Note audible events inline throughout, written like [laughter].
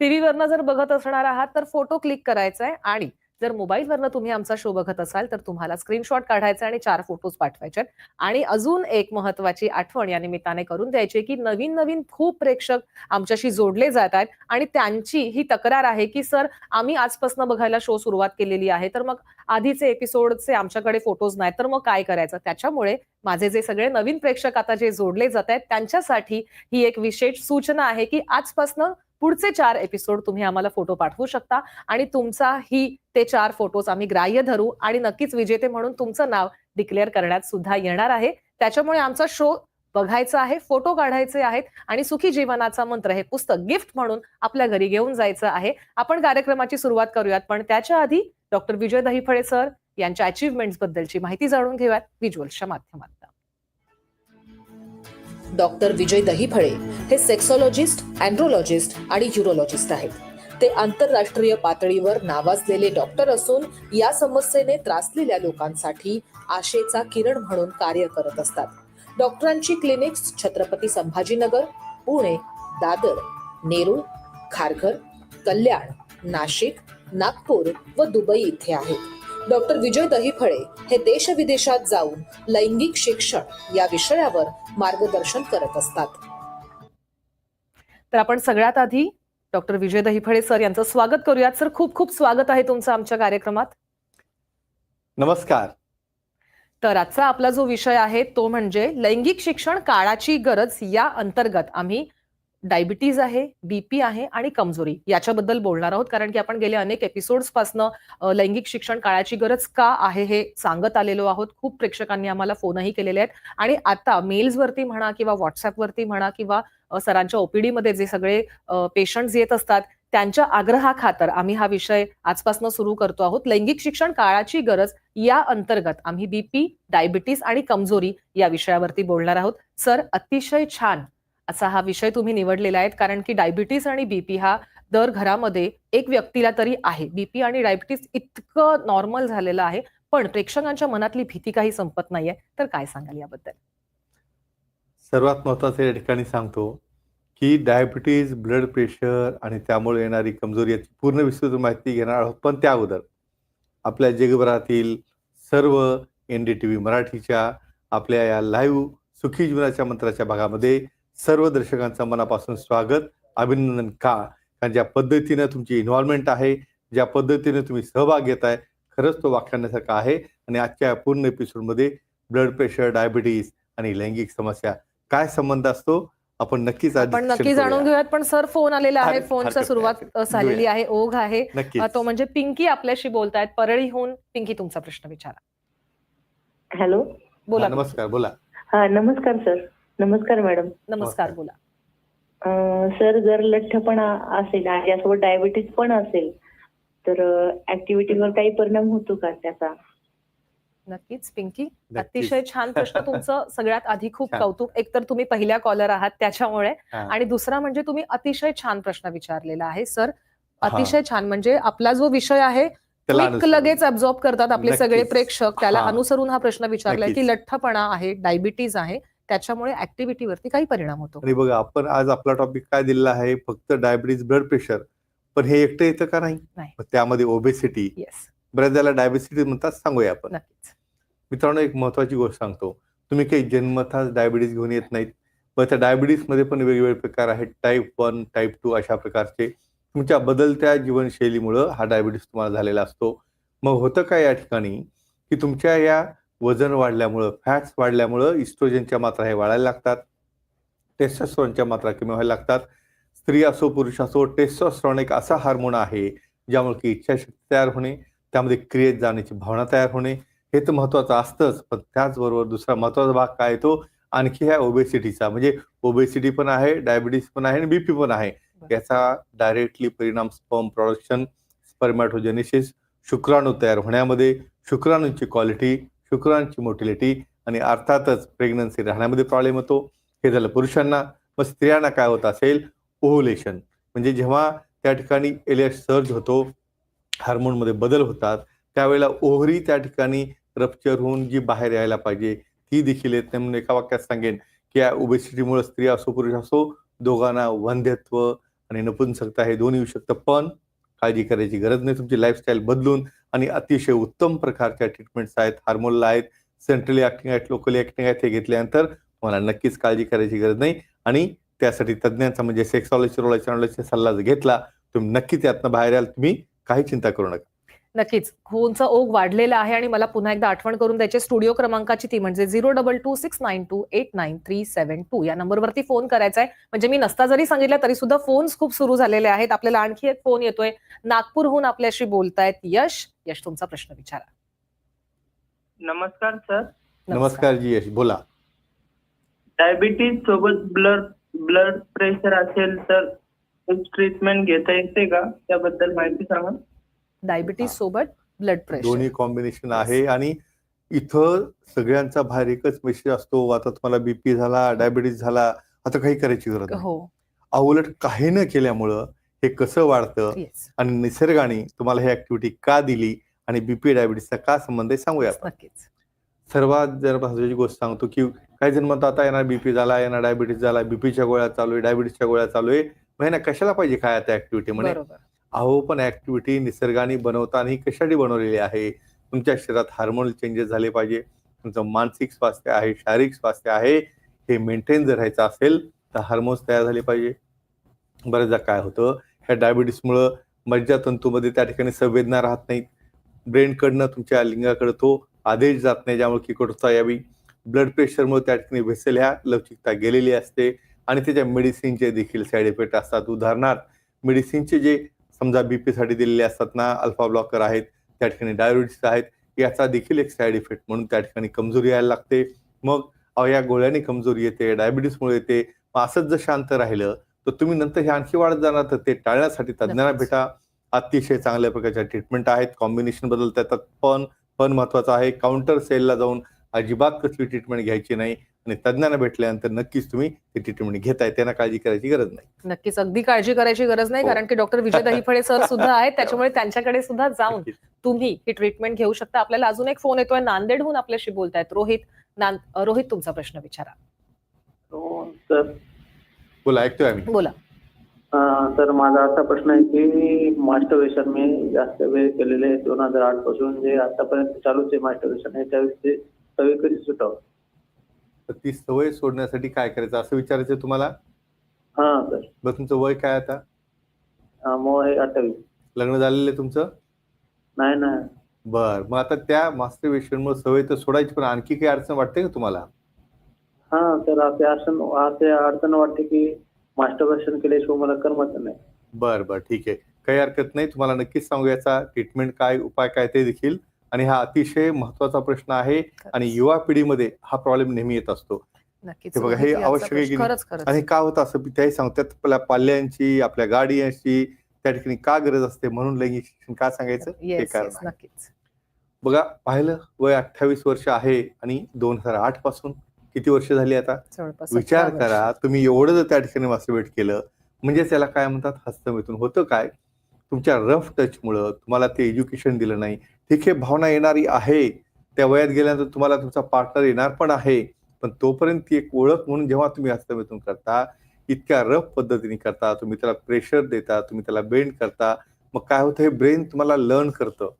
टीव्हीवरनं जर बघत असणार आहात तर फोटो क्लिक करायचा आहे आणि जर मोबाईलवरनं तुम्ही आमचा शो बघत असाल तर तुम्हाला स्क्रीनशॉट काढायचा आणि चार फोटोज पाठवायचे आहेत. आणि अजून एक महत्वाची आठवण या निमित्ताने करून द्यायची आहे की नवीन नवीन खूप प्रेक्षक आमच्याशी जोडले जात आहेत आणि त्यांची ही तक्रार आहे की सर आम्ही आजपासून बघायला शो सुरुवात केलेली आहे तर मग आधीचे एपिसोडचे आमच्याकडे फोटोज नाहीत तर मग काय करायचं त्याच्यामुळे माझे जे सगळे नवीन प्रेक्षक आता जे जोडले जात आहेत त्यांच्यासाठी ही एक विशेष सूचना आहे की आजपासनं पुढचे चार एपिसोड तुम्ही आम्हाला फोटो पाठवू शकता. आणि तुमचा ही ते चार फोटोज आम्ही ग्राह्य धरू. आणि नक्कीच विजेते म्हणून तुमचं नाव डिक्लेअर करण्यात सुद्धा येणार आहे. त्याच्यामुळे आमचा शो बघायचा आहे फोटो काढायचे आहेत. आणि सुखी जीवनाचा मंत्र हे पुस्तक गिफ्ट म्हणून आपल्या घरी घेऊन जायचं आहे. आपण कार्यक्रमाची सुरुवात करूयात. पण त्याच्या आधी डॉक्टर विजय दहिफळे सर यांच्या अचिव्हमेंट्स बद्दलची माहिती जाणून घेऊयात. व्हिज्युअलच्या माध्यमातून. डॉक्टर विजय दहिफळे हे सेक्सॉलॉजिस्ट अँड्रोलॉजिस्ट आणि युरोलॉजिस्ट आहेत. ते आंतरराष्ट्रीय पातळीवर नावाजलेले डॉक्टर असून या समस्येने त्रासलेल्या लोकांसाठी आशेचा किरण म्हणून कार्य करत असतात. डॉक्टरांची क्लिनिक्स छत्रपती संभाजीनगर पुणे दादर नेरूळ खारघर कल्याण नाशिक नागपूर व दुबई इथे आहेत. डॉक्टर विजय दहिफळे हे देशविदेशात जाऊन लैंगिक शिक्षण या विषयावर मार्गदर्शन करत असतात. तर आपण सगळ्यात आधी डॉक्टर विजय दहिफळे सर यांचं स्वागत करूयात. सर खूप खूप स्वागत आहे तुमचं आमच्या कार्यक्रमात. नमस्कार. तर आजचा आपला जो विषय आहे तो म्हणजे लैंगिक शिक्षण काळाची गरज या अंतर्गत आम्ही डायबिटीज आहे बीपी आहे आणि कमजोरी याच्याबद्दल बोलणार आहोत. कारण की आपण गेल्या अनेक एपिसोड्सपासनं लैंगिक शिक्षण काळाची गरज का आहे हे सांगत आलेलो आहोत. खूप प्रेक्षकांनी आम्हाला फोनही केलेले आहेत. आणि आता मेल्सवरती म्हणा किंवा व्हॉट्सअपवरती म्हणा किंवा सरांच्या ओपीडीमध्ये जे सगळे पेशंट्स येत असतात त्यांच्या आग्रहाखातर आम्ही हा विषय आजपासून सुरू करतो आहोत. लैंगिक शिक्षण काळाची गरज या अंतर्गत आम्ही बीपी डायबिटीस आणि कमजोरी या विषयावरती बोलणार आहोत. सर अतिशय छान असा हा विषय तुम्ही निवडलेला आहे कारण की डायबिटीस आणि बीपी हा दर घरामध्ये एक व्यक्तीला तरी आहे. बीपी आणि डायबिटीस इतकं नॉर्मल झालेलं आहे पण प्रेक्षकांच्या मनातली भीती काही संपत नाहीये. तर काय सांगाल याबद्दल? सर्वात महत्वाचं या ठिकाणी सांगतो की डायबिटीज ब्लड प्रेशर आणि त्यामुळे येणारी कमजोरी याची पूर्ण विस्तृत माहिती घेणार आहोत. पण त्या अगोदर आपल्या जगभरातील सर्व एन डी टी व्ही मराठीच्या आपल्या या लाईव्ह सुखी जीवनाच्या मंत्राच्या भागामध्ये सर्व दर्शकांचं मनापासून स्वागत अभिनंदन का? कारण ज्या पद्धतीनं तुमची इन्व्हॉल्वमेंट आहे ज्या पद्धतीने तुम्ही सहभाग घेत आहे खरंच तो वाखाणण्यासारखा आहे. आणि आजच्या या पूर्ण एपिसोडमध्ये ब्लड प्रेशर डायबिटीज आणि लैंगिक समस्या काय संबंध असतो? आपण नक्कीच आपण नक्की जाणून. घेऊयात पण सर फोन आलेला आहे फोनचा सुरुवात. झालेली. आहे ओघ आहे. तो म्हणजे पिंकी आपल्याशी बोलतायत परळीहून. पिंकी तुमचा प्रश्न विचारा. हॅलो. बोला. हा, नमस्कार बोला. हा नमस्कार सर. नमस्कार मॅडम नमस्कार. बोला सर जर लठ्ठपणा असेल आणि यासोबत डायबिटीज पण असेल तर ऍक्टिव्हिटीवर काही परिणाम होतो का त्याचा नक्कीच पिंकी. अतिशय छान प्रश्न तुमचं [laughs] सगळ्यात आधी खूप. कौतुक एकतर तुम्ही पहिल्या कॉलर आहात त्याच्यामुळे हा. आणि दुसरा म्हणजे तुम्ही अतिशय छान प्रश्न विचारलेला आहे सर हा. अतिशय छान म्हणजे आपला जो विषय आहे क्विक. लगेच अब्झॉर्ब करतात आपले. सगळे प्रेक्षक त्याला. अनुसरून हा प्रश्न विचारलाय की. लठ्ठपणा आहे डायबिटीज आहे त्याच्यामुळे ऍक्टिव्हिटीवरती काही परिणाम होतो. आणि बघा आपण आज आपला टॉपिक काय दिलेला आहे फक्त डायबिटीज ब्लड प्रेशर पण हे एकटं येतं का नाही? त्यामध्ये ओबेसिटी येस बऱ्याच त्याला डायबिटीज म्हणतात सांगूया आपण. मित्रांनो एक महत्वाची गोष्ट सांगतो. तुम्ही काही जन्मताच डायबिटीज घेऊन येत नाहीत. पण त्या डायबिटीजमध्ये पण वेगवेगळे प्रकार आहेत. टाईप वन टाईप टू अशा प्रकारचे. तुमच्या बदलत्या जीवनशैलीमुळं हा डायबिटीस तुम्हाला झालेला असतो. मग होतं काय या ठिकाणी? की तुमच्या या वजन वाढल्यामुळं फॅट्स वाढल्यामुळं इस्ट्रोजनच्या मात्रा हे वाढायला लागतात. टेस्टॉस्ट्रॉनच्या मात्रा कमी व्हायला लागतात. स्त्री असो पुरुष असो टेस्टॉस्ट्रॉन एक असा हार्मोन आहे ज्यामुळे की इच्छाशक्ती तयार होणे त्यामध्ये क्रियेत जाण्याची भावना तयार होणे हे तर महत्वाचं असतंच पण त्याचबरोबर दुसरा महत्त्वाचा भाग काय येतो? आणखी ह्या ओबेसिटीचा म्हणजे ओबेसिटी पण आहे डायबिटीस पण आहे आणि बीपी पण आहे. याचा डायरेक्टली परिणाम स्पर्म प्रोडक्शन स्पर्मॅटोजेनेसिस शुक्राणू तयार होण्यामध्ये शुक्राणूंची क्वालिटी शुक्रांची मोटिलिटी आणि अर्थातच प्रेग्नन्सी राहण्यामध्ये प्रॉब्लेम होतो हे झालं पुरुषांना. मग स्त्रियांना काय होत असेल? ओव्हुलेशन. म्हणजे जेव्हा त्या ठिकाणी एलियस सर्ज होतो हार्मोनमध्ये बदल होतात त्यावेळेला ओहरी त्या ठिकाणी रप्चर होऊन जी बाहेर यायला पाहिजे ती देखील येत नाही. म्हणून एका वाक्यात सांगेन की या ओबेसिटीमुळे स्त्री असो पुरुष असो दोघांना वंध्यत्व आणि नपुंसकता हे दोन्ही येऊ शकतं. पण काळजी करायची गरज नाही. तुमची लाईफस्टाईल बदलून आणि अतिशय उत्तम प्रकारच्या ट्रीटमेंट्स आहेत. हार्मोनला आहेत सेंट्रली ऍक्टिंग आहेत लोकली ऍक्टिंग आहेत हे घेतल्यानंतर तुम्हाला नक्कीच काळजी करायची गरज नाही. आणि त्यासाठी तज्ज्ञांचा म्हणजे सेक्सॉलॉजी रोलॉजी सल्ला जर घेतला तुम्ही नक्की त्यातनं बाहेर याल. तुम्ही काही चिंता करू नका. नक्कीच. खूनचा ओघ वाढलेला आहे आणि मला पुन्हा एकदा आठवण करून द्यायची स्टुडिओ क्रमांकाची ती म्हणजे zero double two six nine two eight nine three seven two या नंबरवरती फोन करायचा आहे. म्हणजे मी नसता जरी सांगितलं तरी सुद्धा फोन्स खूप सुरू झालेले आहेत. आपल्याला आणखी एक फोन येतोय. नागपूरहून आपल्याशी बोलतायत यश. यश तुमचा प्रश्न विचारा. नमस्कार सर. नमस्कार जी यश बोला. डायबिटीज सोबत ब्लड ब्लड प्रेशर असेल तर ट्रीटमेंट घेता येते का? त्याबद्दल माहिती सांगा. डायबिटीज सोबत ब्लड प्रेशर दोन्ही कॉम्बिनेशन आहे आणि इथं सगळ्यांचा बाहेर एकच मेसेज असतो आता तुम्हाला बीपी झाला डायबिटीज झाला आता काही करायची गरज हो. उलट काही न केल्यामुळं हे कसं वाढतं? येस आणि निसर्गाने तुम्हाला ही ऍक्टिव्हिटी का दिली? आणि बीपी डायबिटीसचा का संबंध आहे? सांगूया आपण. नक्कीच. सर्वात जर महत्वाची गोष्ट सांगतो की काही जण म्हणतात आता यांना बीपी झाला यांना डायबिटीस झाला बीपीच्या गोळ्या चालू आहे डायबिटीसच्या गोळ्या चालू आहे. मग यांना कशाला पाहिजे काय आता ऍक्टिव्हिटी म्हणे? बरोबर. अहो पण ऍक्टिव्हिटी निसर्गाने बनवताना ही कशासाठी बनवलेली आहे? तुमच्या शरीरात हार्मोनल चेंजेस झाले पाहिजे. तुमचं मानसिक स्वास्थ्य आहे शारीरिक स्वास्थ्य आहे हे मेंटेन जर राहायचं असेल तर हार्मोन्स तयार झाले पाहिजे. बरेचदा काय होतं ह्या डायबिटीसमुळं मज्जातंतूमध्ये त्या ठिकाणी संवेदना राहत नाहीत. ब्रेनकडनं तुमच्या लिंगाकडे तो आदेश जात नाही ज्यामुळे किकोटता यावी ब्लड प्रेशरमुळे त्या ठिकाणी व्हेसेल ह्या लवचिकता गेलेली असते. आणि त्याच्या मेडिसिनचे देखील साईड इफेक्ट असतात. उदाहरणार्थ मेडिसिनचे जे समजा बीपीसाठी दिलेले असतात ना अल्फा ब्लॉकर आहेत त्या ठिकाणी डायबिटीस आहेत याचा देखील एक साईड इफेक्ट म्हणून त्या ठिकाणी कमजोरी यायला लागते. मग या गोळ्याने कमजोरी येते डायबिटीसमुळे येते. मग असंच जर शांत राहिलं तर तुम्ही नंतर हे आणखी वाढत जाणार तर ते टाळण्यासाठी तज्ज्ञांना. भेटा. अतिशय चांगल्या प्रकारच्या ट्रीटमेंट आहेत. कॉम्बिनेशन बदलता येतात पण पण महत्वाचं आहे काउंटर सेलला जाऊन अजिबात कसली ट्रीटमेंट घ्यायची नाही आणि तज्ज्ञांना भेटल्यानंतर नक्कीच तुम्ही ती ट्रीटमेंट घेताय. त्यांना काळजी करायची गरज नाही. नक्कीच. अगदी काळजी करायची गरज नाही. हो. कारण की डॉक्टर विजय दहिफळे सर [laughs] सुद्धा आहेत. त्याच्यामुळे त्यांच्याकडे सुद्धा जाऊन. तुम्ही ही ट्रीटमेंट घेऊ शकता. आपल्याला अजून एक फोन येतोय. नांदेडहून आपल्याशी बोलतायत. रोहित रोहित तुमचा प्रश्न विचारा. सर बोला ऐकतोय आम्ही. बोला. अं, सर माझा असा प्रश्न आहे की मास्टरवेशन मी जास्त वेळ केलेले आहे दोन हजार आठपासून जे आतापर्यंत चालूच आहे मास्टरवेशन याच्या ते सवय कधी सुटावं? तर ती सवय सोडण्यासाठी काय करायचं असं विचारायचं तुम्हाला? हा सर. बरं तुमचं वय काय आता? हा, मग हे अठ्ठावीस. लग्न झालेलं आहे तुमचं? नाही ना बर मग आता त्या मास्टरबेशनमुळे सवय तर सोडायची पण आणखी काही अडचण वाटते का तुम्हाला? हा सर असे अडचण असे अडचण वाटते की मास्टरवेशन केल्याशिवाय मला करमत नाही. बर बर ठीक आहे. काही हरकत नाही. तुम्हाला नक्कीच सांगू याचा ट्रीटमेंट काय उपाय काय ते देखील. आणि हा अतिशय महत्त्वाचा प्रश्न आहे आणि युवा पिढीमध्ये हा प्रॉब्लेम नेहमी येत असतो. नक्कीच. हे बघा, हे याचा आवश्यक आहे की नाही? आणि का होतं असं? त्याही सांगतात आपल्या पाल्यांची आपल्या गाडीची त्या ठिकाणी का गरज असते म्हणून लैंगिक शिक्षण का सांगायचं? हे कारण आहे. नक्कीच. बघा पाहिलं वय अठ्ठावीस वर्ष आहे आणि दोन हजार आठपासून किती वर्ष झाली आता? विचार करा तुम्ही एवढं जर त्या ठिकाणी मास्टरबेट केलं म्हणजे त्याला काय म्हणतात हस्तमेतून होतं काय? तुमच्या रफ टचमुळं तुम्हाला ते एज्युकेशन दिलं नाही. ठीक आहे भावना येणारी आहे. त्या वयात गेल्यानंतर तुम्हाला तुमचा पार्टनर येणार पण आहे. पण तोपर्यंत ती एक ओळख म्हणून जेव्हा तुम्ही हस्तमेतून करता इतक्या रफ पद्धतीने करता तुम्ही त्याला प्रेशर देता तुम्ही त्याला बेंड करता मग काय होतं? हे ब्रेन तुम्हाला लर्न करतं.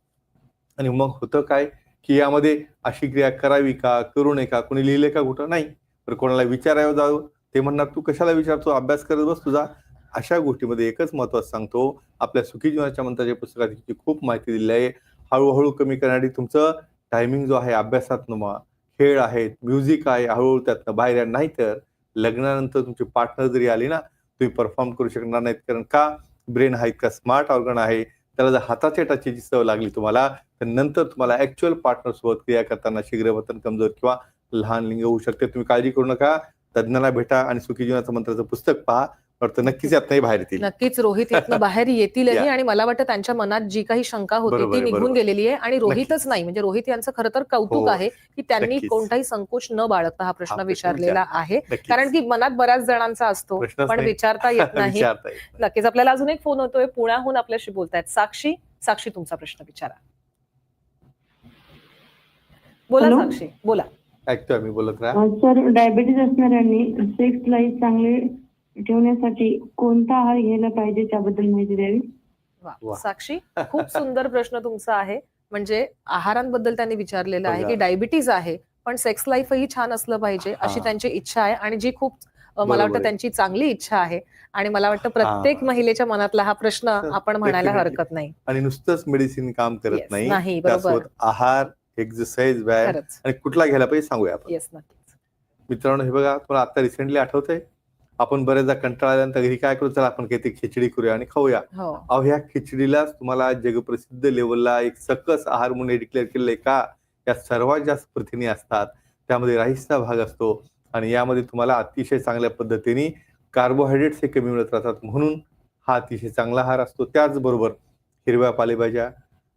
आणि मग होतं काय? की यामध्ये अशी क्रिया करावी का करू नये का? कोणी लिहिले का कुठं? नाही. तर कोणाला विचारावं जावं. ते म्हणणार तू कशाला विचारतो? अभ्यास करत बस तुझा. अशा गोष्टीमध्ये एकच महत्वाचं सांगतो. आपल्या सुखी जीवनाच्या मंत्राच्या पुस्तकात खूप माहिती दिली आहे. हळूहळू कमी करण्यासाठी तुमचं टायमिंग जो आहे अभ्यासात नमा खेळ आहेत म्युझिक आहे हळूहळू त्यातनं बाहेर या. नाहीतर लग्नानंतर तुमची पार्टनर जरी आली ना तुम्ही परफॉर्म करू शकणार नाहीत. कारण का? ब्रेन हा इतका स्मार्ट ऑर्गन आहे. त्याला जर हाताच्या टचेची सवय लागली तुम्हाला तर नंतर तुम्हाला ऍक्च्युअल पार्टनर सोबत क्रिया करताना शीघ्रवतन कमजोर किंवा लहान लिंग होऊ शकते. तुम्ही काळजी करू नका. तज्ज्ञाला भेटा आणि सुखी जीवनाचं मंत्राचं पुस्तक पहा. वाटतं नक्कीच [laughs] यातनंही बाहेर येतील नक्कीच रोहित यातनं बाहेर येतीलही. [laughs] आणि मला वाटतं त्यांच्या मनात जी काही शंका होती ती निघून. गेलेली आहे आणि रोहितच नाही म्हणजे रोहित यांचं खरं तर कौतुक हो, आहे की त्यांनी. कोणताही संकोच न बाळगता हा प्रश्न विचारलेला आहे. कारण की मनात बऱ्याच जणांचा असतो पण. [laughs] विचारता येत नाही. नक्कीच आपल्याला अजून एक फोन होतोय पुण्याहून आपल्याशी बोलतायत साक्षी साक्षी तुमचा प्रश्न विचारा बोला? साक्षी बोला ऐकतोय मी बोलत राहा सर डायबिटीज असणाऱ्यांनी सेक्स लाईफ चांगले ठेवण्यासाठी कोणता आहार घ्यायला पाहिजे त्याबद्दल माहिती द्यावी वा. साक्षी [laughs] खूप सुंदर प्रश्न तुमचा आहे म्हणजे आहारांबद्दल त्यांनी विचारलेलं आहे की. डायबिटीज आहे पण सेक्स लाईफही छान असलं पाहिजे अशी हा. त्यांची इच्छा आहे आणि जी खूप अ, मला वाटतं आहे. त्यांची चांगली इच्छा आहे आणि मला वाटतं प्रत्येक. महिलेच्या मनातला हा प्रश्न [laughs] आपण म्हणायला Definitely. हरकत नाही आणि नुसतंच मेडिसिन काम करत नाही नाही बरोबर त्यासोबत आहार एक्सरसाइज व्यायाम खरंच आणि कुठला घ्यायला पाहिजे सांगूया आपण येस नक्कीच मित्रांनो हे बघा तुम्हाला आता रिसेंटली आठवतंय आपण बऱ्याचदा कंटाळा आल्यानंतर घरी काय करू? चला आपण काहीतरी खिचडी करूया आणि खाऊया. हो. अहो ह्या खिचडीलाच तुम्हाला जगप्रसिद्ध लेवलला एक सकस आहार म्हणून डिक्लेअर केलेलं आहे का? यात सर्वात जास्त प्रथिने असतात. त्यामध्ये राईसचा भाग असतो आणि यामध्ये तुम्हाला अतिशय चांगल्या पद्धतीने कार्बोहायड्रेट्स हे कमी मिळत राहतात म्हणून हा अतिशय चांगला आहार असतो. त्याचबरोबर हिरव्या पालेभाज्या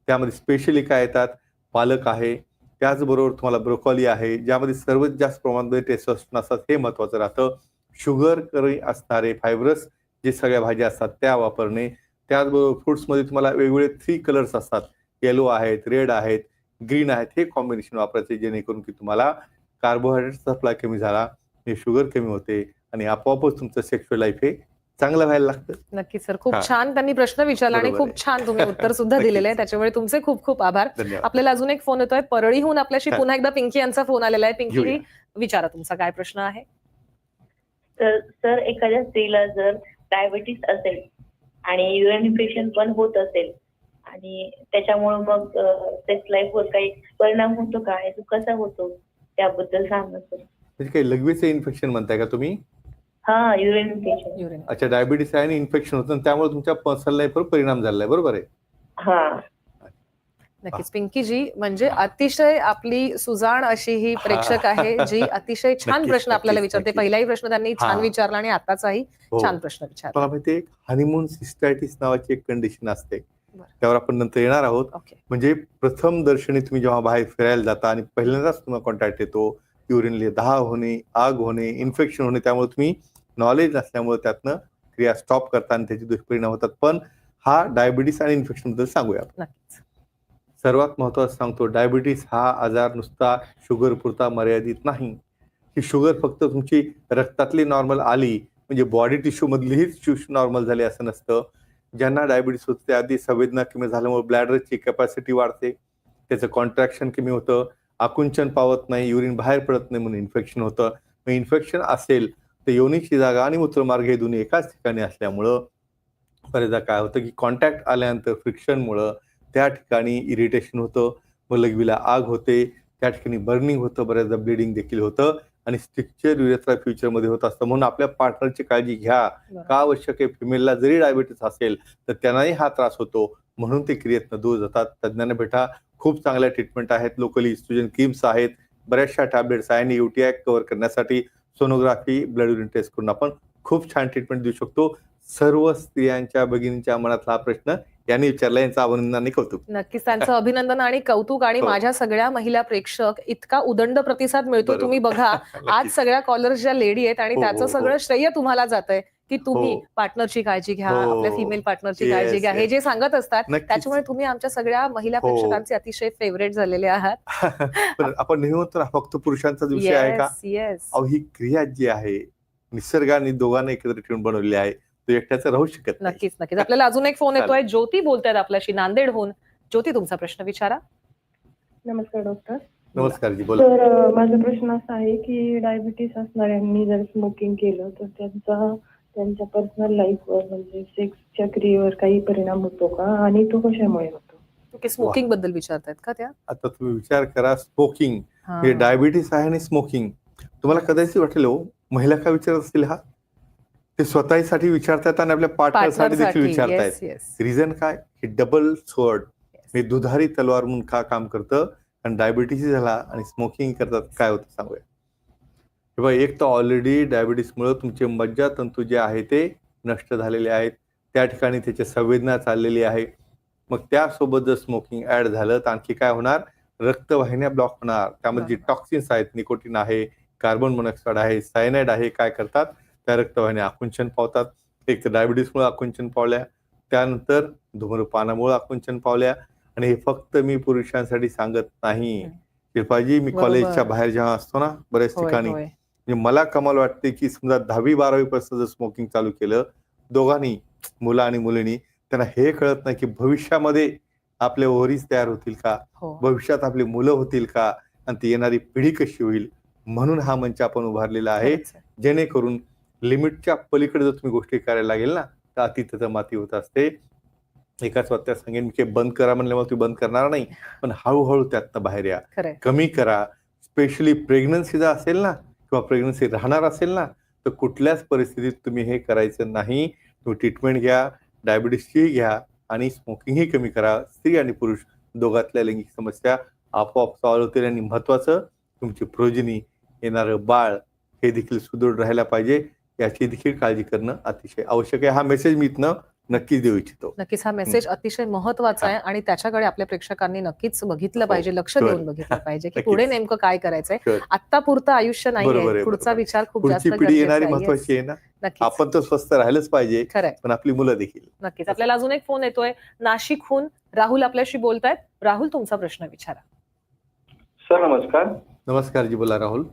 त्यामध्ये स्पेशली काय येतात? पालक आहे. त्याचबरोबर तुम्हाला ब्रोकॉली आहे ज्यामध्ये सर्वात जास्त प्रमाणामध्ये टेस्टोस्टेरोन असतात हे महत्वाचं राहतं. शुगर कमी असणारे फायब्रस जे सगळ्या भाज्या असतात त्या वापरणे त्याचबरोबर फ्रुट्समध्ये तुम्हाला वेगवेगळे थ्री कलर्स असतात येलो आहेत रेड आहेत ग्रीन आहेत हे कॉम्बिनेशन वापरायचे जेणेकरून की तुम्हाला कार्बोहायड्रेटचा सप्लाय कमी झाला हे शुगर कमी होते आणि आपोआपच तुमचं सेक्शुअल लाईफ हे चांगलं व्हायला लागतं नक्कीच सर खूप. छान त्यांनी प्रश्न विचारला आणि खूप. छान तुम्ही उत्तर सुद्धा [laughs] दिलेलं आहे. त्याच्यामुळे तुमचे खूप खूप आभार आपल्याला अजून एक फोन येतोय परळीहून आपल्याशी. पुन्हा एकदा पिंकी यांचा फोन आलेला आहे पिंकी. विचारा तुमचा काय प्रश्न आहे तर सर एखाद्या स्त्रीला जर डायबिटीस असेल आणि युरिन इन्फेक्शन पण होत असेल आणि त्याच्यामुळे मग सेक्स लाईफवर काही परिणाम होतो का आणि तो कसा होतो? त्याबद्दल सांगा सर. म्हणजे काही लघवीचं इन्फेक्शन म्हणताय का तुम्ही? हा युरिन इन्फेक्शन युरिन अच्छा डायबिटीस आहे आणि इन्फेक्शन होतं त्यामुळे तुमच्या पर्सनल लाईफवर परिणाम झालेला आहे. बरोबर आहे? हा. नक्कीच. पिंकीजी म्हणजे अतिशय आपली सुजाण अशी ही प्रेक्षक आहे जी अतिशय [laughs] छान प्रश्न आपल्याला विचारते. पहिलाही प्रश्न त्यांनी छान. विचारला आणि आताचाही हो. छान प्रश्न विचारला. हनीमून सिस्टायटिस नावाची एक कंडिशन असते. त्यावर आपण नंतर येणार आहोत. म्हणजे प्रथम दर्शनी तुम्ही जेव्हा बाहेर फिरायला जाता आणि पहिल्यांदाच तुम्हाला कॉन्टॅक्ट येतो युरिनले दहा होणे आग होणे इन्फेक्शन होणे त्यामुळे तुम्ही नॉलेज नसल्यामुळे त्यातनं क्रिया स्टॉप करता आणि त्याचे दुष्परिणाम होतात. पण हा डायबिटीस आणि इन्फेक्शनबद्दल सांगूया. नक्कीच. सर्वात महत्त्वाचं सांगतो डायबिटीस हा आजार नुसता शुगर पुरता मर्यादित नाही. ही शुगर फक्त तुमची रक्तातली नॉर्मल आली म्हणजे बॉडी टिश्यू नॉर्मल झाली असं नसतं. ज्यांना डायबिटीस होतं त्या आधी संवेदना कमी झाल्यामुळे ब्लॅडरची कॅपॅसिटी वाढते. त्याचं कॉन्ट्रॅक्शन कमी होतं. आकुंचन पावत नाही युरिन बाहेर पडत नाही म्हणून इन्फेक्शन होतं. मग इन्फेक्शन असेल तर योनीची जागा आणि मूत्रमार्ग हे दोन्ही एकाच ठिकाणी असल्यामुळं बरेचदा काय होतं की कॉन्टॅक्ट आल्यानंतर फ्रिक्शनमुळं त्या ठिकाणी इरिटेशन होतं. व लघवीला आग होते. त्या ठिकाणी बर्निंग होतं. बऱ्याचदा ब्लिडिंग देखील होतं. आणि स्ट्रिक्चर युरेथ्रा फ्युचरमध्ये होत असतं. म्हणून आपल्या पार्टनरची काळजी घ्या. का आवश्यक आहे? फिमेलला जरी डायबिटीस असेल तर त्यांनाही हा त्रास होतो. म्हणून ते क्रियेतनं दूर जातात. तज्ज्ञांना भेटा. खूप चांगल्या ट्रीटमेंट आहेत. लोकली इस्ट्रोजन क्रीम्स आहेत. बऱ्याचशा टॅबलेट्स आहे. आणि युटीआय कव्हर करण्यासाठी सोनोग्राफी ब्लड युरिन टेस्ट करून आपण खूप छान ट्रीटमेंट देऊ शकतो. सर्व स्त्रियांच्या भगिनींच्या मनातला हा प्रश्न यांनी विचारला यांचं अभिनंदन आणि कौतुक नक्कीच त्यांचं अभिनंदन आणि कौतुक आणि [laughs] हो. माझ्या सगळ्या महिला प्रेक्षक इतका उदंड प्रतिसाद मिळतो. तुम्ही बघा [laughs] आज. सगळ्या कॉलर्स ज्या लेडी आहेत आणि हो, त्याचं हो, सगळं श्रेय तुम्हाला जात आहे की तुम्ही. पार्टनरची काळजी घ्या. आपल्या फिमेल पार्टनरची काळजी घ्या हे. जे सांगत असतात. त्याच्यामुळे तुम्ही आमच्या सगळ्या महिला. प्रेक्षकांचे अतिशय फेवरेट झालेले आहात [laughs] पण आपण नेहमी फक्त पुरुषांचाच विषय आहे का ही क्रिया जी आहे निसर्गाने दोघांना एकत्र ठेवून बनवली आहे तो एकट्याचं राहू शकत नक्कीच नक्कीच. आपल्याला अजून एक फोन. येतोय. ज्योती बोलतायत आपल्याशी. नांदेडहून ज्योती तुमचा प्रश्न विचारा. नमस्कार डॉक्टर नमस्कार जी बोला. तर माझा प्रश्न असा आहे की डायबिटीस असणाऱ्यांनी जर स्मोकिंग केलं तर त्यांचा त्यांच्या पर्सनल लाईफवर म्हणजे सेक्सच्या क्रियेवर काही परिणाम होतो का? आणि तो कशामुळे होतो? स्मोकिंगबद्दल विचारतायत का त्या? आता तुम्ही विचार करा स्मोकिंग हा. हे. डायबिटीस आहे आणि स्मोकिंग तुम्हाला कदाचित वाटेल हो महिला का विचारत असतील हा? ते स्वतःसाठी विचारतायत आणि आपल्या पार्टनरसाठी देखील विचारतायत. रिझन काय? हे डबल स्वॉर्ड हे दुधारी तलवार म्हणून का काम करतं आणि डायबिटीस झाला आणि स्मोकिंग करतात. काय होतं सांगूया. हे बघा एक तर ऑलरेडी डायबिटीसमुळे तुमचे मज्जातंतू जे आहे ते नष्ट झालेले आहेत. त्या ठिकाणी त्याची संवेदना चाललेली आहे. मग त्यासोबत जर स्मोकिंग ऍड झालं तर आणखी काय होणार? रक्तवाहिन्या ब्लॉक होणार. त्यामध्ये जे टॉक्सिन्स आहेत निकोटीन आहे कार्बन मोनॉक्साईड आहे सायनाइड आहे काय करतात? त्या रक्तवाहिन्या आकुंचन पावतात. एक तर डायबिटीसमुळे आकुंचन पावल्या त्यानंतर धूम्रपानामुळे आकुंचन पावल्या. आणि हे फक्त मी पुरुषांसाठी सांगत नाही. शिल्पाजी मी. कॉलेजच्या बाहेर जेव्हा असतो ना बऱ्याच ठिकाणी म्हणजे मला कमाल वाटते की समजा दहावी बारावी पासून जर स्मोकिंग चालू केलं दोघांनी मुलं आणि मुलींनी त्यांना हे कळत नाही की भविष्यामध्ये आपले ओव्हरीज तयार होतील का? हो. भविष्यात आपली मुलं होतील का? आणि ती येणारी पिढी कशी होईल? म्हणून हा मंच आपण उभारलेला आहे. जेणेकरून लिमिटच्या पलीकडे जर तुम्ही गोष्टी करायला लागेल ना तर अतिथं माती होत असते. एकाच वाक्यात सांगेन की बंद करा म्हणल्यामुळे तुम्ही बंद करणार नाही पण हळूहळू त्यातनं बाहेर या. कमी करा. स्पेशली प्रेग्नन्सी जर असेल ना किंवा प्रेग्नन्सी राहणार असेल ना तर कुठल्याच परिस्थितीत तुम्ही हे करायचं नाही. तुम्ही ट्रीटमेंट घ्या डायबिटीसचीही घ्या आणि स्मोकिंगही कमी करा. स्त्री आणि पुरुष दोघातल्या लैंगिक समस्या आपोआप सॉल्व्ह होतील आणि महत्वाचं तुमची प्रोजनी येणारं बाळ हे देखील सुदृढ राहायला पाहिजे. याची देखील काळजी करणं अतिशय आवश्यक आहे. हा मेसेज मी इथनं नक्कीच देऊ इच्छितो. नक्कीच हा मेसेज अतिशय महत्त्वाचा आहे आणि त्याच्याकडे आपल्या प्रेक्षकांनी नक्कीच बघितलं हो, पाहिजे लक्ष. देऊन बघितलं पाहिजे की. पुढे नेमकं काय करायचंय. आता पुरतं आयुष्य आहे, पुढचा. विचार खूप जास्त पिढी येणारी. महत्वाची. आहे ना? आपण तर स्वस्त राहिलंच पाहिजे खरंय. पण आपली मुलं देखील. नक्कीच. आपल्याला अजून एक फोन येतोय. नाशिकहून राहुल आपल्याशी बोलतायत. राहुल तुमचा प्रश्न विचारा. सर नमस्कार. नमस्कार जी बोला राहुल.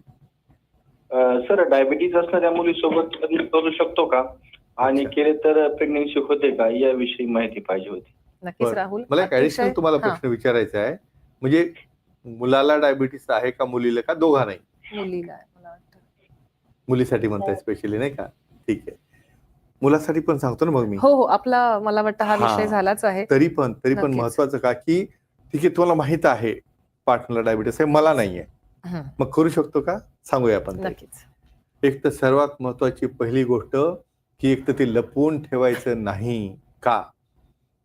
सर डायबिटीज असणाऱ्या मुलीसोबत लग्न करू शकतो का? आणि. केले तर प्रेग्नेन्सी होते का? याविषयी माहिती पाहिजे होती. नक्कीच बरं. राहुल मला एक अतिशय- ऍडिशनल तुम्हाला हा, प्रश्न विचारायचा आहे. म्हणजे मुलाला डायबिटीस आहे का मुलीला का दोघा नाही? मुलीला आहे, मला वाटतं. मुलीसाठी म्हणताय स्पेशली नाही का? ठीक आहे. मुलासाठी पण सांगतो ना मग मी. हो हो आपला मला वाटतं हा हा. विषय झालाच आहे. तरी पण तरी पण नक्कीच. महत्वाचं का की ठीक आहे तुम्हाला माहीत आहे पार्टनरला डायबिटीस आहे मला नाहीये. हं, मग करू शकतो का? सांगूया आपण. नक्कीच. एक तर सर्वात महत्वाची पहिली गोष्ट की एक तर ते लपवून ठेवायचं नाही का?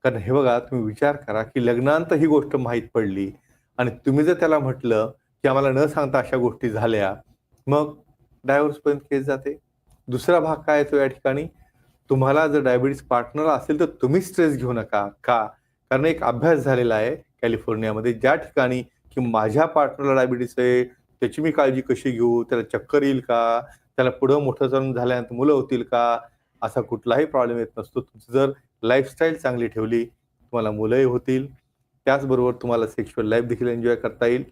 कारण हे बघा तुम्ही विचार करा की लग्नानंतर ही गोष्ट माहीत पडली आणि तुम्ही जर त्याला म्हटलं की आम्हाला न सांगता अशा गोष्टी झाल्या मग डायव्हर्स पर्यंत केस जाते. दुसरा भाग काय येतो या ठिकाणी? तुम्हाला जर डायबिटीस पार्टनर असेल तर तुम्ही स्ट्रेस घेऊ नका. का? कारण एक अभ्यास झालेला आहे कॅलिफोर्नियामध्ये ज्या ठिकाणी की माझ्या पार्टनरला डायबिटीस आहे त्याची मी काळजी कशी घेऊ त्याला चक्कर येईल का त्याला पुढं मोठं जाऊन झाल्यानंतर मुलं होतील का असा कुठलाही प्रॉब्लेम येत नसतो. तुमची जर लाईफस्टाईल चांगली ठेवली तुम्हाला मुलंही होतील. त्याचबरोबर तुम्हाला सेक्शुअल लाईफ देखील एन्जॉय करता येईल.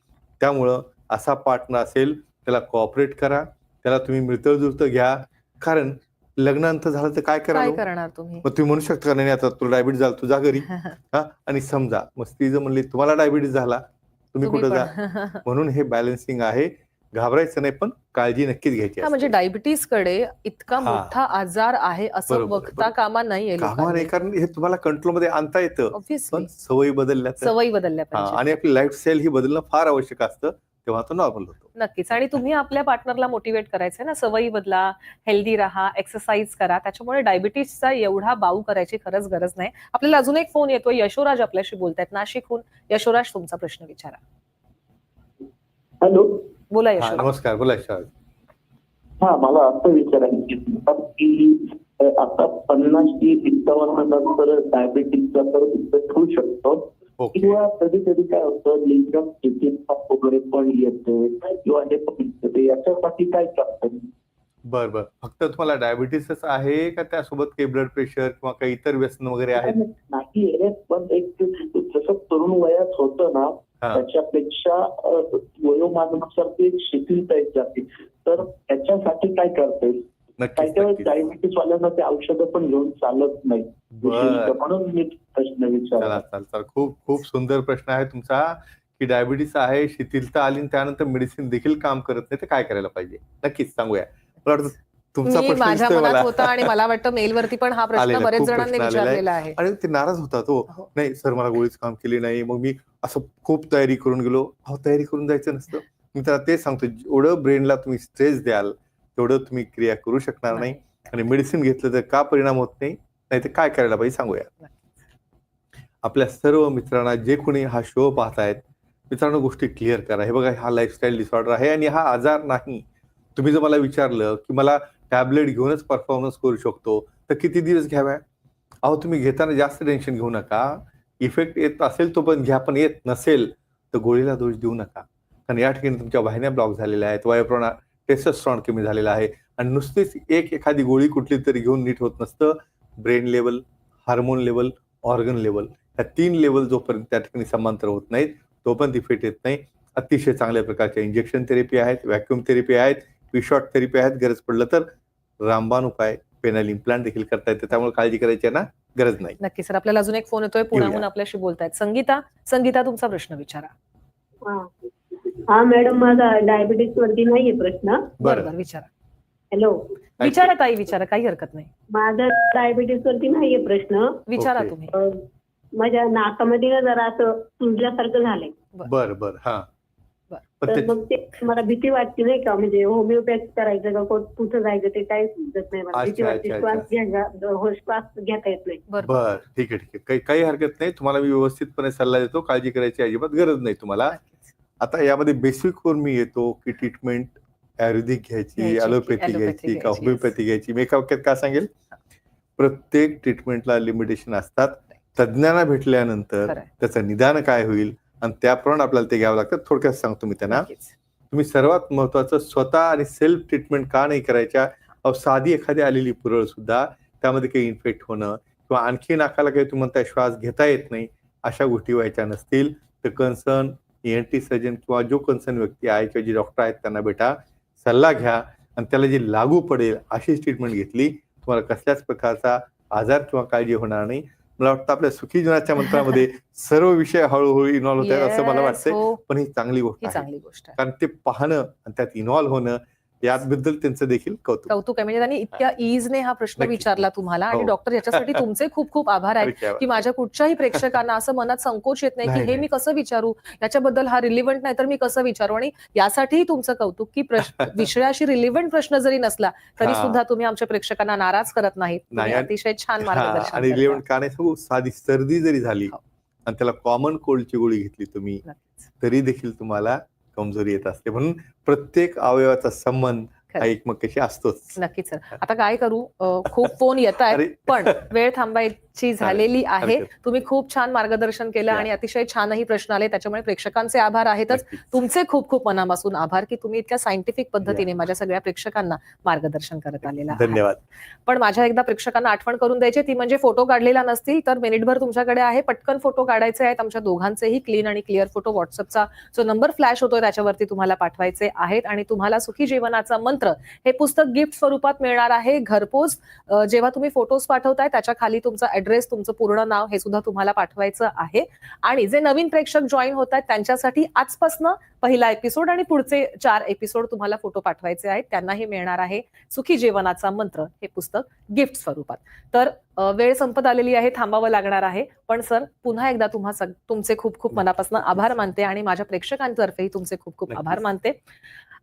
त्यामुळं असा पार्टनर असेल त्याला कोऑपरेट करा. त्याला तुम्ही मिळतं घ्या. कारण लग्नानंतर झालं तर काय? करणार तुम्ही? मग तुम्ही म्हणू शकता का नाही आता तुला डायबिटीस झाला तुझा घरी. [laughs] हा? आणि समजा मग स्त्री जर म्हणली तुम्हाला डायबिटीस झाला तुम्ही कुठं जा. [laughs] म्हणून हे बॅलन्सिंग आहे. घाबरायचं नाही पण काळजी नक्कीच घ्यायची म्हणजे असते. डायबिटीजकडे इतका. मोठा आजार आहे असं बघता. कामा नाहीये कामा नाही कारण हे तुम्हाला कंट्रोलमध्ये आणता येतं. पण सवयी बदलल्या सवयी बदलल्या आणि आपली लाईफस्टाईल ही बदलणं फार आवश्यक असतं. तेव्हा तो नॉर्मल होतो. नक्कीच. आणि तुम्ही आपल्या पार्टनरला मोटिवेट करायचंय ना सवयी बदला हेल्दी राहा एक्सरसाइज करा त्याच्यामुळे डायबिटीसचा एवढा बाऊ करायची खरंच गरज नाही. आपल्याला अजून एक फोन येतोय यशोराज आपल्याशी बोलतायत. नाशिकहून यशोराज तुमचा प्रश्न विचारा. हॅलो. बोला यशोराज. नमस्कार. बोला शाह हा मला असं विचारायचं की आता पन्नासची इंटरवल नंतर डायबिटीसचा तर इफेक्ट होऊ शकतो? किंवा कधी कधी काय होतं लिंगम चिकित्सा वगैरे पण येते किंवा हे पण येते. याच्यासाठी काय करतात? बर बर. फक्त तुम्हाला डायबिटीसच आहे का त्यासोबत काही ब्लड प्रेशर किंवा काही इतर व्यसन वगैरे आहेत? नाही आहे, पण एक जसं तरुण वयात होतं ना. त्याच्यापेक्षा वयोमानानुसार ते शिथिलता येत जाते. तर त्याच्यासाठी काय करते काही नक्कीच डायबिटीस वाल्यांना ते औषधं पण घेऊन चालत नाही म्हणून मी प्रश्न विचारला खूप खूप सुंदर प्रश्न आहे तुमचा की डायबिटीस आहे शिथिलता आली आणि त्यानंतर मेडिसिन देखील काम करत नाही तर काय करायला पाहिजे? नक्कीच सांगूया. तुमचा माझ्या मनात मला होता आणि मला वाटतं मेलवरती पण हा प्रश्न बरेच जणांनी. विचारलेला आहे. आणि ते नाराज होता तो हो. नाही सर मला गोळीच काम केली नाही. मग मी असं खूप तयारी करून गेलो. अहो तयारी करून जायचं नसतं. मी त्याला तेच सांगतो जेवढं ब्रेनला तुम्ही स्ट्रेस द्याल तेवढं तुम्ही क्रिया करू शकणार नाही. आणि मेडिसिन घेतलं तर का परिणाम होत नाही? नाही तर काय करायला पाहिजे सांगूया. आपल्या सर्व मित्रांना जे कोणी हा शो पाहतायत मित्रांनो गोष्टी क्लिअर करा. हे बघा हा लाईफस्टाईल डिसऑर्डर आहे आणि हा आजार नाही. तुम्ही जर मला विचारलं की मला टॅबलेट घेऊनच परफॉर्मन्स करू शकतो तर किती दिवस घ्याव्या अहो तुम्ही घेताना जास्त टेन्शन घेऊ नका. इफेक्ट येत असेल तो पण घ्या पण येत नसेल तर गोळीला दोष देऊ नका. कारण या ठिकाणी तुमच्या वाहिन्या ब्लॉक झालेल्या आहेत. वयोप्रमाण टेस्टोस्ट्रॉन कमी झालेला आहे. आणि नुसतीच एक एखादी गोळी कुठली तरी घेऊन नीट होत नसतं. Brain level hormone level organ level ह्या तीन लेवल जोपर्यंत त्या ठिकाणी समांतर होत नाहीत तोपर्यंत इफेक्ट येत नाही. अतिशय चांगल्या प्रकारच्या इंजेक्शन थेरपी आहेत व्हॅक्युम थेरपी आहेत शॉर्ट थेरपी आहेत गरज पडलं तर रामबाण उपाय पेनल इम्प्लांट देखील करता येते. त्यामुळे काळजी करायची आहे ना गरज नाही. नक्की सर आपल्याला अजून एक फोन येतोय. पुण्याहून. आपल्याशी बोलतायत. संगीता संगीता तुमचा प्रश्न विचारा. हा मॅडम माझा डायबिटीस वरती नाहीये प्रश्न. बरं बरं विचारा. हॅलो विचारा ताई विचारा काही हरकत नाही. माझा डायबिटीस वरती नाहीये प्रश्न. विचारा ओके. तुम्ही. अं, माझ्या नाकामध्ये ना जरा असं सुजल्यासारखं झालंय. बर. बर हा. बर. पण तर ते- मग ते मला भीती वाटते नाही का? म्हणजे होमिओपॅथी करायचं का को- कुठं जायचं ते काही समजत नाही मला. भीती अच्छा, वाटते अच्छा, श्वास. घ्यायचा हो, श्वास घेता येत नाही. बरं. बर ठीक आहे ठीक आहे. काही काही हरकत नाही. तुम्हाला मी व्यवस्थितपणे सल्ला देतो. काळजी करायची अजिबात गरज नाही तुम्हाला. आता यामध्ये बेसिक वर मी येतो की ट्रीटमेंट आयुर्वेदिक घ्यायची ॲलोपॅथी allopathy घ्यायची का होमिओपॅथी घ्यायची? मी एका वाक्यात काय सांगेल? प्रत्येक ट्रीटमेंटला लिमिटेशन असतात. तज्ज्ञांना भेटल्यानंतर. त्याचं निदान काय होईल? आणि त्याप्रमाणे आपल्याला ते घ्यावं लागतं. थोडक्यात सांगतो मी त्यांना. तुम्ही सर्वात महत्वाचं स्वतः आणि सेल्फ ट्रीटमेंट का नाही करायच्या? साधी एखादी आलेली पुरळ सुद्धा त्यामध्ये काही इन्फेक्ट होणं किंवा आणखी नाकाला काही तुम्ही म्हणताय श्वास घेता येत नाही अशा गोष्टी व्हायच्या नसतील. तर कन्सर्न एन टी सर्जन किंवा जो कन्सर्न व्यक्ती आहे किंवा जे डॉक्टर आहेत त्यांना भेटा सल्ला घ्या आणि त्याला जी लागू पडेल अशीच ट्रीटमेंट घेतली तुम्हाला कसल्याच प्रकारचा आजार किंवा काळजी होणार नाही. मला वाटतं आपल्या सुखी जीवनाच्या मंत्रामध्ये [laughs] सर्व विषय हळूहळू इन्व्हॉल्व होत आहेत असं मला वाटतंय. हो, पण ही चांगली गोष्ट ही आहे. चांगली गोष्ट आहे. कारण ते पाहणं आणि त्यात इन्व्हॉल्व्ह होणं याबद्दल त्यांचं देखील कौतुक कौतुक आहे म्हणजे त्यांनी इतक्या इजने हा प्रश्न. विचारला तुम्हाला आणि हो. डॉक्टर याच्यासाठी [laughs] तुमचे खूप खूप आभार आहेत. की माझ्या कुठच्याही प्रेक्षकांना असं मनात संकोच येत नाही की हे. मी कसं विचारू याच्याबद्दल हा रिलिव्हंट नाही तर मी कसं विचारू आणि यासाठीही तुमचं कौतुक की प्रश्न [laughs] विषयाशी रिलिव्हंट प्रश्न जरी नसला तरी. सुद्धा तुम्ही आमच्या प्रेक्षकांना नाराज करत नाहीत अतिशय छान मार्गदर्शन आणि. रिलेव्हंट का नाही साधी सर्दी जरी झाली हो. आणि त्याला कॉमन कोल्डची गोळी घेतली तुम्ही. तरी देखील तुम्हाला कमजोरी येत असते म्हणून प्रत्येक अवयवाचा संबंध हा. एकमेकाशी असतोच. नक्कीच सर. आता काय करू? खूप [laughs] फोन येत आहेत अरे. पण वेळ थांबायची झालेली आहे. तुम्ही खूप छान मार्गदर्शन केलं. आणि अतिशय छानही प्रश्न आले. त्याच्यामुळे प्रेक्षकांचे आभार आहेतच. तुमचे खूप खूप मनापासून आभार की तुम्ही इतक्या सायंटिफिक पद्धतीने माझ्या सगळ्या प्रेक्षकांना मार्गदर्शन करत आलेला. धन्यवाद. पण माझ्या एकदा प्रेक्षकांना आठवण करून द्यायची ती म्हणजे फोटो काढलेला नसतील तर मिनिटभर तुमच्याकडे आहे. पटकन फोटो काढायचे आहेत. आमच्या दोघांचेही क्लीन आणि क्लिअर फोटो व्हॉट्सअपचा जो नंबर फ्लॅश होतोय त्याच्यावरती तुम्हाला पाठवायचे आहेत. आणि तुम्हाला सुखी जीवनाचा मंत्र हे पुस्तक गिफ्ट स्वरूपात मिळणार आहे. घरपोच जेव्हा तुम्ही फोटोज पाठवताय त्याच्याखाली तुमचा ऍड्रेस तुमचं पूर्ण नाव हे सुद्धा तुम्हाला पाठवायचं आहे. आणि जे नवीन प्रेक्षक जॉईन होत आहेत त्यांच्यासाठी आजपासनं पहिला एपिसोड आणि पुढचे चार एपिसोड तुम्हाला फोटो पाठवायचे आहेत. त्यांनाही मिळणार आहे सुखी जीवनाचा मंत्र हे पुस्तक गिफ्ट स्वरूपात. तर वेळ संपत आलेली आहे थांबावं लागणार आहे. पण सर पुन्हा एकदा तुम्हा तुमचे खूप खूप मनापासून आभार मानते आणि माझ्या प्रेक्षकांतर्फेही तुमचे खूप खूप आभार. मानते.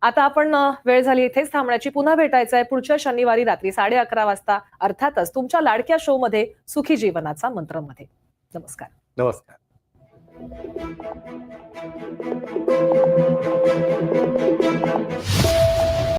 आता आपण वेळ झाली इथेच थांबण्याची. पुन्हा भेटायचं आहे पुढच्या शनिवारी रात्री साडे अकरा वाजता. अर्थातच तुमच्या लाडक्या शो मध्ये सुखी जीवनाचा मंत्रमध्ये नमस्कार. नमस्कार.